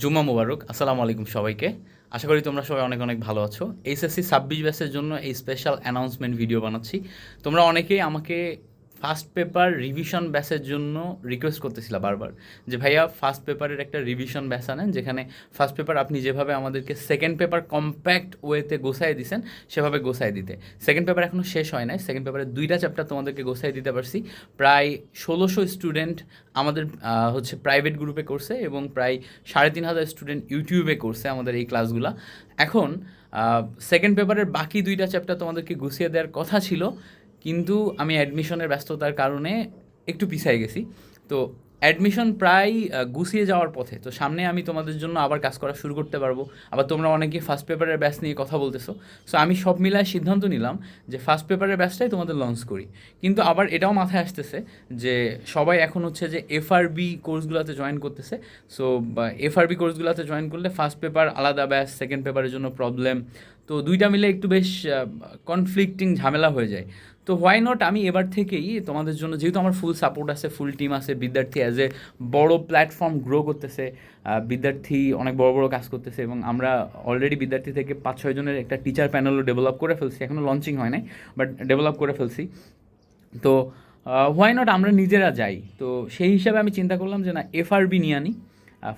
জুম্মা মুবারক, আসসালামু আলাইকুম সবাইকে। আশা করি তোমরা সবাই অনেক অনেক ভালো আছো। এইচএসসি ছাব্বিশ ব্যাসের জন্য এই স্পেশাল অ্যানাউন্সমেন্ট ভিডিও বানাচ্ছি। তোমরা অনেকেই আমাকে ফার্স্ট পেপার রিভিশন ব্যাচের জন্য রিকোয়েস্ট করতেছিলা বারবার, যে ভাইয়া ফার্স্ট পেপারের একটা রিভিশন ব্যাচ আনেন, যেখানে ফার্স্ট পেপার আপনি যেভাবে আমাদেরকে সেকেন্ড পেপার কম্প্যাক্ট ওয়েতে গোছায় দিছেন, সেভাবে গোছায় দিতে। সেকেন্ড পেপার এখনও শেষ হয় নাই সেকেন্ড পেপারের দুইটা চ্যাপ্টার তোমাদেরকে গোছায় দিতে পারছি। প্রায় ষোলোশো স্টুডেন্ট আমাদের হচ্ছে প্রাইভেট গ্রুপে করছে এবং প্রায় সাড়ে তিন হাজার স্টুডেন্ট ইউটিউবে করছে আমাদের এই ক্লাসগুলো এখন সেকেন্ড পেপারের বাকি দুইটা চ্যাপ্টার তোমাদেরকে গুছিয়ে দেওয়ার কথা ছিল কিন্তু আমি অ্যাডমিশনের ব্যস্ততার কারণে একটু পিছিয়ে গেছি। তো অ্যাডমিশন প্রায় গুছিয়ে যাওয়ার পথে। তো সামনে আমি তোমাদের জন্য আবার কাজ করা শুরু করতে পারব। আবার তোমরা অনেকে ফার্স্ট পেপারের ব্যাচ নিয়ে কথা বলতেছো। সো আমি সব মিলায় সিদ্ধান্ত নিলাম যে ফার্স্ট পেপারের ব্যাচটাই তোমাদের লঞ্চ করি। কিন্তু আবার এটাও মাথায় আসতেছে যে সবাই এখন হচ্ছে যে এফআরবি কোর্সগুলোতে জয়েন করতেছে। সো এফআরবি কোর্সগুলোতে জয়েন করলে ফার্স্ট পেপার আলাদা ব্যাচ সেকেন্ড পেপারের জন্য প্রবলেম তো দুইটা মিলে একটু বেশ কনফ্লিক্টিং ঝামেলা হয়ে যায়। তো হোয়াই নট আমি এবার থেকেই তোমাদের জন্য, যেহেতু আমার ফুল সাপোর্ট আছে ফুল টিম আছে, বিদ্যার্থী অ্যাজ এ বড় প্ল্যাটফর্ম গ্রো করতেছে বিদ্যার্থী অনেক বড় বড় কাজ করতেছে এবং আমরা অলরেডি বিদ্যার্থী থেকে পাঁচ ছয় জনের একটা টিচার প্যানেলও ডেভেলপ করে ফেলছি এখনও লঞ্চিং হয় নাই বাট ডেভেলপ করে ফেলছি। তো হোয়াই নট আমরা নিজেরা যাই? তো সেই হিসাবে আমি চিন্তা করলাম যে না এফআরবি নিয়ে আনি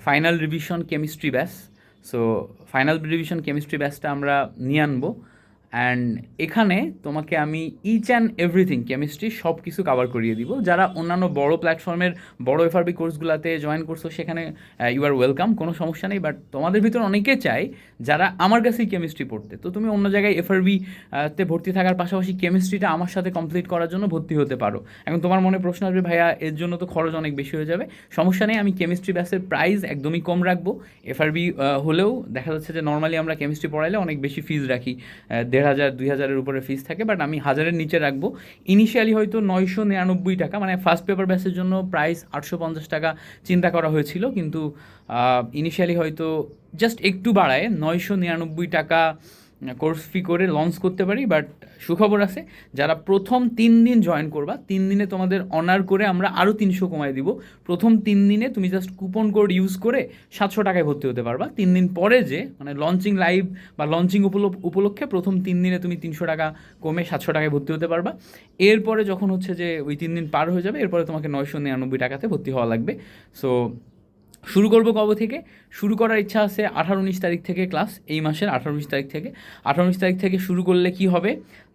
final revision chemistry batch so final revision chemistry ব্যাসটা আমরা নিয়ে আনব। অ্যান্ড এখানে তোমাকে আমি ইচ অ্যান্ড এভরিথিং কেমিস্ট্রি সব কিছু কাভার করিয়ে দিব। যারা অন্যান্য বড় প্ল্যাটফর্মের বড় এফআরবি কোর্সগুলোতে জয়েন করছ, সেখানে ইউ আর ওয়েলকাম কোনো সমস্যা নেই। বাট তোমাদের ভিতর অনেকে চায়, যারা আমার কাছেই কেমিস্ট্রি পড়তে। তো তুমি অন্য জায়গায় এফআরবি তে ভর্তি থাকার পাশাপাশি কেমিস্ট্রিটা আমার সাথে কমপ্লিট করার জন্য ভর্তি হতে পারো। এখন তোমার মনে প্রশ্ন আসবে, ভাইয়া, এর জন্য তো খরচ অনেক বেশি হয়ে যাবে। সমস্যা নেই, আমি কেমিস্ট্রি ব্যাসের প্রাইস একদমই কম রাখব। এফআরবি হলেও দেখা যাচ্ছে যে নর্মালি আমরা কেমিস্ট্রি পড়াইলে অনেক বেশি ফিজ রাখি। দেড় হাজার, দুই হাজারের উপরে ফিস থাকে বাট আমি হাজারের নিচে রাখব। ইনিশিয়ালি হয়তো নয়শো নিরানব্বই টাকা মানে ফার্স্ট পেপার ব্যাসের জন্য প্রাইস আটশো পঞ্চাশ টাকা চিন্তা করা হয়েছিল, কিন্তু ইনিশিয়ালি হয়তো জাস্ট একটু বাড়ায়, নয়শো নিরানব্বই টাকা কোর্স ফি করে লঞ্চ করতে পারি বাট সুখবর আছে, যারা প্রথম তিন দিন জয়েন করবা, তিন দিনে তোমাদের অনার করে আমরা আরও তিনশো কমাই দিব। প্রথম তিন দিনে তুমি জাস্ট কুপন কোড ইউজ করে সাতশো টাকায় ভর্তি হতে পারবা। তিন দিন পরে যে মানে লঞ্চিং লাইভ বা লঞ্চিং উপলক্ষে প্রথম তিন দিনে তুমি তিনশো টাকা কমে সাতশো টাকায় ভর্তি হতে পারবা। এরপরে যখন হচ্ছে যে ওই তিন দিন পার হয়ে যাবে, এরপরে তোমাকে নয়শো নিরানব্বই টাকাতে ভর্তি হওয়া লাগবে। সো শুরু করব কবে থেকে? শুরু করার ইচ্ছা আছে আঠারো উনিশ তারিখ থেকে ক্লাস এই মাসের আঠারো উনিশ তারিখ থেকে। আঠারো উনিশ তারিখ থেকে শুরু করলে কি হবে?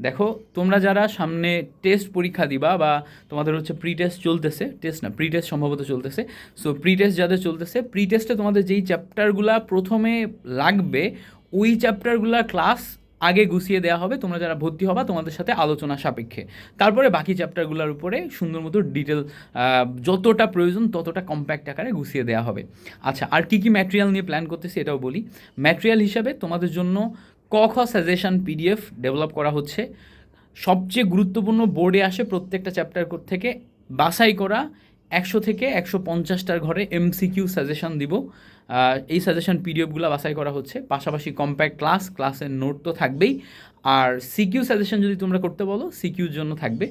দেখো, তোমরা যারা সামনে টেস্ট পরীক্ষা দিবা বা তোমাদের হচ্ছে প্রি টেস্ট চলতেছে টেস্ট না প্রি টেস্ট সম্ভবত চলতেছে সো প্রি টেস্ট যাদের চলতেছে প্রি টেস্টে তোমাদের যেই চ্যাপ্টারগুলা প্রথমে লাগবে, ওই চ্যাপ্টারগুলা ক্লাস আগে গুছিয়ে দেওয়া হবে, তোমরা যারা ভর্তি হবা তোমাদের সাথে আলোচনা সাপেক্ষে। তারপরে বাকি চ্যাপ্টারগুলোর উপরে সুন্দর মতো ডিটেল যতটা প্রয়োজন ততটা কম্প্যাক্ট আকারে গুছিয়ে দেওয়া হবে। আচ্ছা আর কী কী ম্যাটেরিয়াল নিয়ে প্ল্যান করতেছি এটাও বলি। ম্যাটেরিয়াল হিসাবে তোমাদের জন্য ক খ সাজেশন পিডিএফ ডেভেলপ করা হচ্ছে। সবচেয়ে গুরুত্বপূর্ণ বোর্ডে আসে প্রত্যেকটা চ্যাপ্টার থেকে বাছাই করা একশো থেকে একশো পঞ্চাশটার ঘরে এমসিকিউ সাজেশন দিব। এই সাজেশন পিডিএফগুলো বাছাই করা হচ্ছে। পাশাপাশি কম্প্যাক্ট ক্লাস ক্লাসের নোট তো থাকবেই। আর সিকিউ সাজেশন যদি তোমরা করতে বলো সিকিউর জন্য থাকবে।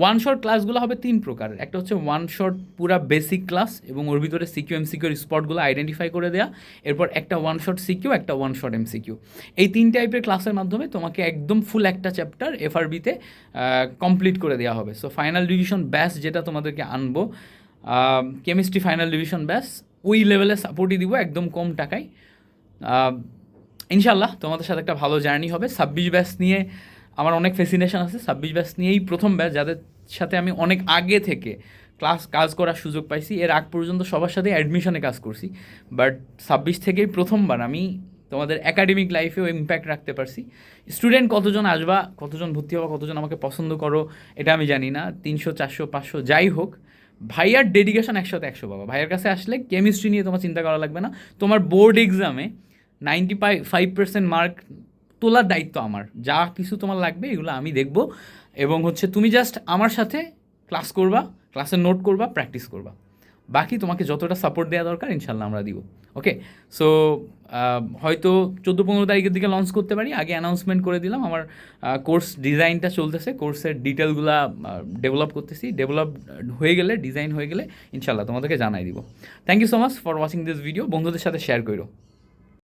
ওয়ান শর্ট ক্লাসগুলো হবে তিন প্রকার একটা হচ্ছে ওয়ান শট পুরা বেসিক ক্লাস এবং ওর ভিতরে সিকিউ এম সিকিউর স্পটগুলো আইডেন্টিফাই করে দেওয়া এরপর একটা ওয়ান শট সিকিউ একটা ওয়ান শট এমসিকিউ এই তিন টাইপের ক্লাসের মাধ্যমে তোমাকে একদম ফুল একটা চ্যাপ্টার এফআরবিতে কমপ্লিট করে দেওয়া হবে। সো ফাইনাল ডিভিশন ব্যাস যেটা তোমাদেরকে আনব কেমিস্ট্রি ফাইনাল ডিভিশন ব্যাস ওই লেভেলে সাপোর্টই দিব একদম কম টাকায়। ইনশাল্লাহ তোমাদের সাথে একটা ভালো জার্নি হবে। ছাব্বিশ ব্যাচ নিয়ে আমার অনেক ফেসিনেশন আছে। ছাব্বিশ ব্যাচ নিয়েই প্রথম ব্যাচ যাদের সাথে আমি অনেক আগে থেকে ক্লাস কাজ করার সুযোগ পাইছি। এর আগ পর্যন্ত সবার সাথে অ্যাডমিশনে কাজ করছি। বাট ছাব্বিশ থেকেই প্রথমবার আমি তোমাদের একাডেমিক লাইফেও ইম্প্যাক্ট রাখতে পারছি। স্টুডেন্ট কতজন আসবা, কতজন ভর্তি হবা, কতজন আমাকে পছন্দ করো, এটা আমি জানি না। তিনশো, চারশো, পাঁচশো, যাই হোক, ভাইয়ার ডেডিকেশন একশোতে একশো বাবা ভাইয়ার কাছে আসলে কেমিস্ট্রি নিয়ে তোমার চিন্তা করা লাগবে না। তোমার বোর্ড এক্সামে নাইনটি ফাইভ পার্সেন্ট মার্ক তোলার দায়িত্ব আমার। যা কিছু তোমার লাগবে, এগুলো আমি দেখব এবং হচ্ছে তুমি জাস্ট আমার সাথে ক্লাস করবা ক্লাসে নোট করবা প্র্যাকটিস করবা। বাকি তোমাকে যতটা সাপোর্ট দেওয়া দরকার, ইনশাল্লাহ আমরা দিব। ওকে সো হয়তো চোদ্দ পনেরো তারিখের দিকে লঞ্চ করতে পারি। আগে অ্যানাউন্সমেন্ট করে দিলাম, আমার কোর্স ডিজাইনটা চলতেছে। কোর্সের ডিটেলগুলো ডেভেলপ করতেছি। ডেভেলপ হয়ে গেলে ডিজাইন হয়ে গেলে, ইনশাল্লাহ তোমাদেরকে জানাই দিব। Thank you so much for watching this video বন্ধুদের সাথে শেয়ার করো